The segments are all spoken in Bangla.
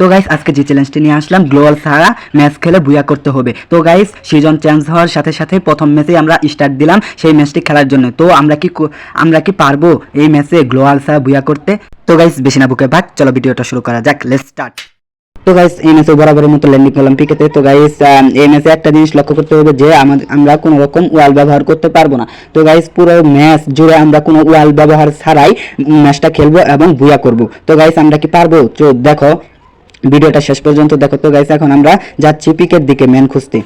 তো গাইস আজকে যে চ্যালেঞ্জটি নিয়ে আসলাম গ্লোয়াল ছাড়া ম্যাচ খেলে বুয়া করতে হবে। তো গাইস সিজন চেঞ্জ হওয়ার সাথে সাথে প্রথম ম্যাচে আমরা স্টার্ট দিলাম সেই ম্যাচটি খেলার জন্য। তো আমরা কি আমরা কি পারব এই ম্যাচে গ্লোয়াল ছাড়া বুয়া করতে? তো গাইস বেশি না বুকে ভাগ, চলো ভিডিওটা শুরু করা যাক লেটস স্টার্ট তো গাইস এই ম্যাচে বরাবরের মতো ল্যান্ডিং করলাম পিকেতে। তো গাইস এই ম্যাচে একটা জিনিস লক্ষ্য করতে হবে যে আমরা কোনো রকম ওয়াল ব্যবহার করতে পারব না। তো গাইস পুরো ম্যাচ জুড়ে আমরা কোনো ওয়াল ব্যবহার ছাড়াই ম্যাচটা খেলব এবং বুয়া করব। তো গাইস আমরা কি পারব? তো দেখো ভিডিওটা শেষ পর্যন্ত দেখো। তো গাইস এখন আমরা যাচ্ছি পিকের দিকে মেন খুঁজতে।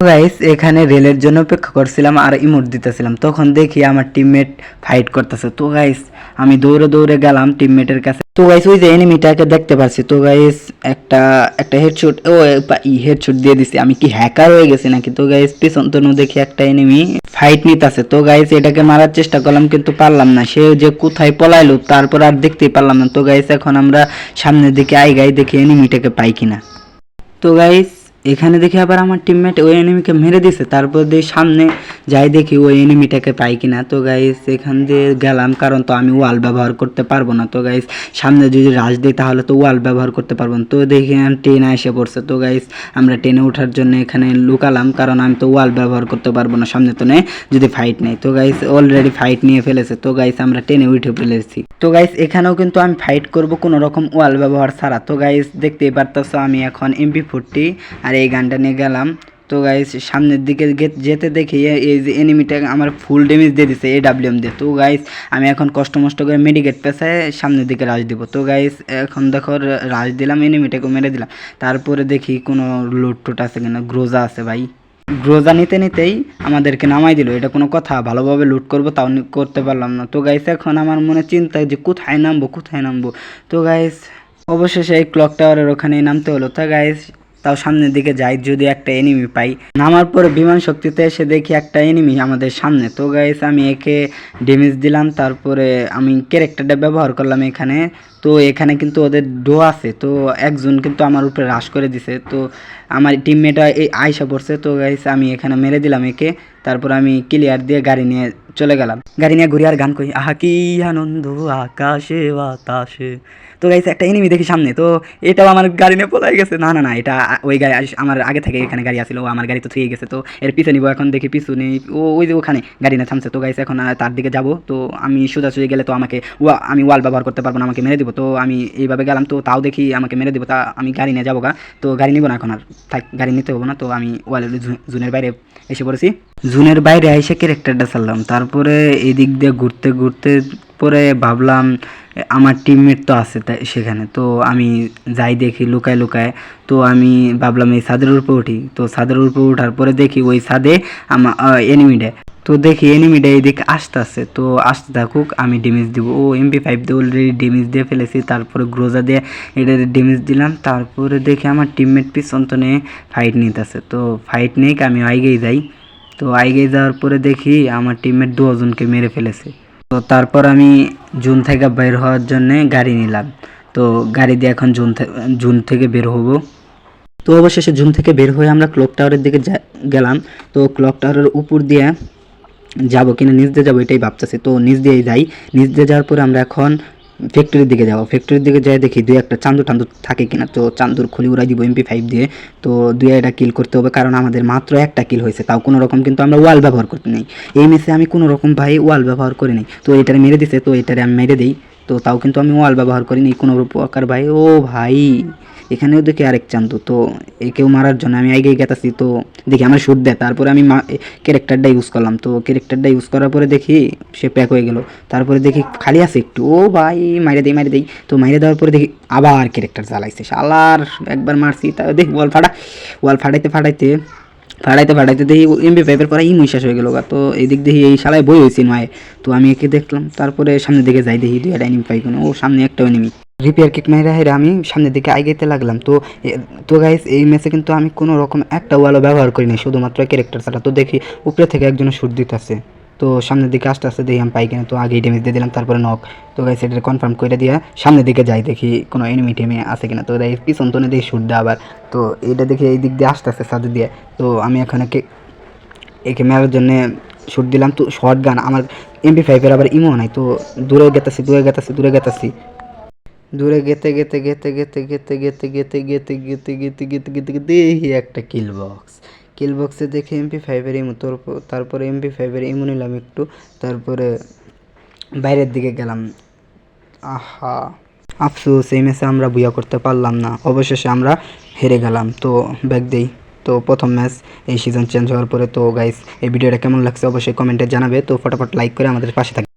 গাইস এখানে রেলের জন্য অপেক্ষা করছিলাম আর ইমোট দিতেছিলাম। তখন দেখি আমার টিমমেট ফাইট করতেছে। তো গাইস আমি দৌড়ে দৌড়ে গেলাম টিমমেটের কাছে। তো গাইস ওই যে এনিমিটাকে দেখতে পাচ্ছি। তো গাইস একটা একটা হেডশট ও হেডশট দিয়ে দিছি। আমি কি হ্যাকার হয়ে গেছি নাকি? তো গাইস পিছন তো দেখি একটা এনিমি ফাইট নিতেছে। তো গাইস এটাকে মারার চেষ্টা করলাম কিন্তু পারলাম না। সে যে কোথায় পলাইলো, তারপর আর দেখতেই পারলাম না। তো গাইস এখন আমরা সামনের দিকে আই গাই দেখি এনিমিটাকে পাই কিনা। তো গাইস এখানে দেখি আবার আমার টিমমেট ওই এনিমিকে মেরে দিছে। তারপর দিয়ে সামনে যাই দেখি ওই এনিমিটাকে পাই কিনা। তো গাইস এখান দিয়ে গেলাম, কারণ তো আমি ওয়াল ব্যবহার করতে পারব না। তো গাইস সামনে যদি রাশ দিই তাহলে তো ওয়াল ব্যবহার করতে পারব না। তো দেখি ট্রেনে এসে পড়ছে। তো গাইস আমরা ট্রেনে ওঠার জন্য এখানে লুকালাম, কারণ আমি তো ওয়াল ব্যবহার করতে পারব না। সামনে তো নেই, যদি ফাইট নেই। তো গাইস অলরেডি ফাইট নিয়ে ফেলেছে। তো গাইস আমরা ট্রেনে উঠে ফেলেছি। তো গাইস এখানেও কিন্তু আমি ফাইট করব কোনো রকম ওয়াল ব্যবহার ছাড়া। তো গাইস দেখতেই পারতেছো, আমি এখন এমপি ফোরটি আর এই গানটা নিয়ে গেলাম। তো গাইস সামনের দিকে যেতে দেখি এই যে এনিমিটা আমার ফুল ড্যামেজ দিয়ে দিছে এ ডাব্লিউএম দিয়ে। তো গাইস আমি এখন কষ্ট মষ্ট করে মেডিকেট পেছায় সামনের দিকে রাজ দিব। তো গাইস এখন দেখো রাজ দিলাম এনিমিটাকে মেরে দিলাম। তারপরে দেখি কোনো লুট টুট আছে কিনা গ্রোজা আছে ভাই। গ্রোজা নিতে নিতেই আমাদেরকে নামাই দিল। এটা কোনো কথা, ভালোভাবে লুট করব তাও করতে পারলাম না। তো গাইস এখন আমার মনে চিন্তা যে কোথায় নামবো কোথায় নামবো? তো গাইস অবশেষে এই ক্লক টাওয়ারের ওখানেই নামতে হলো। তা গাইস তাও সামনের দিকে যাই যদি একটা এনিমি পাই। নামার পর বিমান শক্তিতে এসে দেখি একটা এনিমি আমাদের সামনে। তো গাইস আমি একে ড্যামেজ দিলাম, তারপরে আমি ক্যারেক্টারটা ব্যবহার করলাম এখানে। তো এখানে কিন্তু ওদের ডো আছে, তো একজন কিন্তু আমার উপরে হ্রাস করে দিছে। তো আমার টিমমেট এই আয়সা পড়ছে। তো গাইস আমি এখানে মেরে দিলাম একে। তারপর আমি ক্লিয়ার দিয়ে গাড়ি নিয়ে চলে গেলাম। গাড়ি নিয়ে ঘুরি আর গান করি। আহা, কি আনন্দ, আকাশে, বাতাসে। তো গাইছে একটা এনিমি দেখি সামনে। তো এটাও আমার গাড়ি নিয়ে পলাই গেছে। না না না, এটা ওই গাড়ি আমার আগে থেকে এখানে গাড়ি আসছিল ও আমার গাড়ি তো থুয়ে গেছে। তো এর পিছনে নিব, এখন দেখি পিছু নেই। ও, ওই যে ওখানে গাড়ি না থামছে। তো গাইছে এখন তার দিকে যাব। তো আমি সোজাসুজি গেলে তো আমাকে ওয়া- আমি ওয়াল ব্যবহার করতে পারব না, আমাকে মেরে দিব। তো আমি এইভাবে গেলাম। তো তাও দেখি আমাকে মেরে দিব। তা আমি গাড়ি নিয়ে যাব গা। তো গাড়ি নিবো না এখন আর। গাড়ি নিতে হব না, তো আমি ওয়ালেটে জুনের বাইরে এসে পড়েছি। জুনের বাইরে এসে ক্যারেক্টারটা ছাড়লাম। তারপরে এদিক দিয়ে ঘুরতে ঘুরতে পরে ভাবলাম আমার টিমমেট তো আছে তাই সেখানে, তো আমি যাই দেখি, লুকায় লুকায়। তো আমি ভাবলাম এই ছাদের উপরে উঠি। তো ছাদের উপরে ওঠার পরে দেখি ওই ছাদে আমার এনিমিডে তো দেখি এনিমিটা এইদিকে আসতে আসছে তো আসতে থাকুক, আমি ড্যামেজ দিব। ও এমপি ফাইভ দিয়ে অলরেডি ড্যামেজ দিয়ে ফেলেছি। তারপরে গ্রোজা দিয়ে এটা ড্যামেজ দিলাম। তারপরে দেখি আমার টিমমেট পিছন তো নিয়ে ফাইট নিতেছে। তো ফাইট নিয়ে আমি আইগেই যাই। তো আইগেই যাওয়ার পরে দেখি আমার টিমমেট দুজনকে মেরে ফেলেছে। তো তারপর আমি জুন থেকে বের হওয়ার জন্য গাড়ি নিলাম। তো গাড়ি দিয়ে এখন জুন জুন থেকে বের হব। তো অবশেষে জুন থেকে বের হয়ে আমরা ক্লক টাওয়ারের দিকে গেলাম। তো ক্লক টাওয়ারের উপর দিয়ে যাব কিনা নিচ দিয়ে যাব এটাই ভাবতেছি। তো নিচ দিয়েই যাই। নিচ দিয়ে যাওয়ার পরে আমরা এখন ফ্যাক্টরির দিকে যাব। ফ্যাক্টরির দিকে যাই দেখি দুই একটা চান্দু টান্দু থাকে কিনা। তো চান্দুর খুলি উড়াই দিব এমপি ফাইভ দিয়ে। তো দুই একটা কিল করতে হবে কারণ আমাদের মাত্র একটা কিল হয়েছে। তাও কোনো রকম কিন্তু আমরা ওয়াল ব্যবহার করতে নেই। এই মেসে আমি কোনো রকম ভাই ওয়াল ব্যবহার করি নাই। তো এটারে মেরে দিছে, তো এটারে আমি মেরে দিই। তো তাও কিন্তু আমি ওয়াল ব্যবহার করিনি কোনো প্রকার ভাই। ও ভাই! এখানেও দেখি আরেক চান্দু, তো একেও মারার জন্য আমি আগে গেতাছি, তো দেখি আমার শুট দেয়। তারপরে আমি ক্যারেক্টারটা ইউজ করলাম, তো ক্যারেক্টারটা ইউজ করার পরে দেখি সে প্যাক হয়ে গেল। তারপরে দেখি খালি আছে একটু, ও ভাই, মাইরে দেই মাইরে দেই। তো মাইরে দেওয়ার পরে দেখি আবার ক্যারেক্টার চালাইছে শালার, একবার মারছি, তা দেখি ওয়াল ফাটা ওয়াল ফাটাইতে ফাটাইতে ফাটাইতে ফাটাইতে দেখি এমবি পাইপের পরে ইমই শেষ হয়ে গেল। তো এই দিক দেখি এই শালায় বই হয়েছি নয়। তো আমি একে দেখলাম, তারপরে সামনে দিকে যাই দেখি দুই একটা এনিমি পাই কোনো। ও সামনে একটা এনিমি রিপেয়ার কিক মাইরা হেরে আমি সামনের দিকে আগাইতে লাগলাম। তো তো গাইস এই ম্যাচে কিন্তু আমি কোনো রকম একটা ওয়ালও ব্যবহার করিনি শুধুমাত্র ক্যারেক্টার ছাড়া। তো দেখি উপরে থেকে একজন শুট দিতেছে। তো সামনের দিকে আস্তে আস্তে দেখি আমি পাই কিনা, তো আগেই ড্যামেজ দিয়ে দিলাম, তারপরে নক তো গাইস এটা কনফার্ম করে দিয়ে, সামনের দিকে যাই দেখি কোনো এনিমি টেমে আছে কিনা। তো গাইস পিছন তো দেখি শুট দেয় আবার। তো এটা দেখি এই দিক দিয়ে আস্তে আস্তে সাথে দিয়ে। তো আমি এখানে কে- একে মেরার জন্য শুট দিলাম। তো শর্ট গান আমার এমপি ফাইভের আবার ইমো নাই। তো দূরে গেতাছি দূরে গেতাছি দূরে গেতাছি। দূরে গেতে গেতে গেতে গেতে গেতে গেতে গেতে গেতে গেতে গেতে গেতে গেতে গেতে দেখি একটা কিল বক্স কিল বক্সে দেখে এমপি ফাইভের ইমো তোর- তারপরে এমপি ফাইভের ইমো নিলাম একটু তারপরে বাইরের দিকে গেলাম আহা আফসোস এই ম্যাচে আমরা বুয়া করতে পারলাম না অবশেষে আমরা হেরে গেলাম তো ব্যাগ দেই তো প্রথম ম্যাচ এই সিজন চেঞ্জ হওয়ার পরে তো গাইস এই ভিডিওটা কেমন লাগছে অবশ্যই কমেন্টে জানাবে তো ফটাফট লাইক করে আমাদের পাশে থাকবে